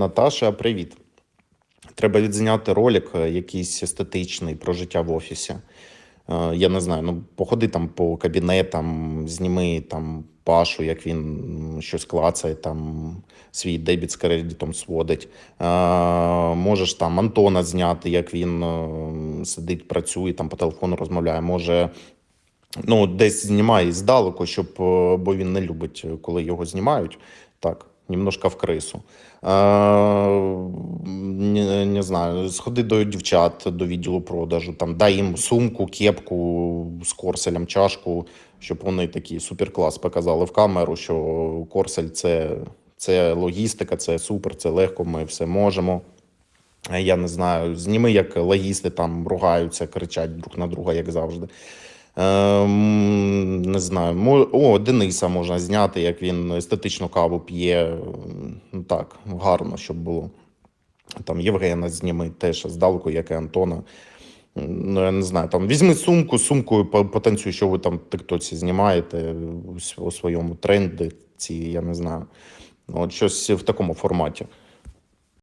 Наташа, привіт. Треба відзняти ролик е, якийсь естетичний про життя в офісі. Е, Я не знаю, ну походи там по кабінетам, зніми там Пашу, як він щось клацає, там свій дебіт з кредитом сводить. Е, Можеш там Антона зняти, як він сидить, працює, там по телефону розмовляє. Може, ну, десь знімай здалеку, щоб, бо він не любить, коли його знімають. Так, немножко в крису. Не, не знаю, сходи до дівчат до відділу продажу, там дай їм сумку, кепку з корселем, чашку, щоб вони такий суперклас показали в камеру, що корсель це, це логістика, це супер, це легко, ми все можемо. Я не знаю, зніми, як логісти там ругаються, кричать друг на друга, як завжди. Ем, не знаю, о, Дениса можна зняти, як він естетичну каву п'є. Ну так, гарно, щоб було. Там Євгена зніми теж здалеку, як і Антона. Ну, я не знаю, там візьми сумку, сумкою по- потанцюй, що ви там в тиктоці знімаєте у своєму тренді, ці, я не знаю. От щось в такому форматі.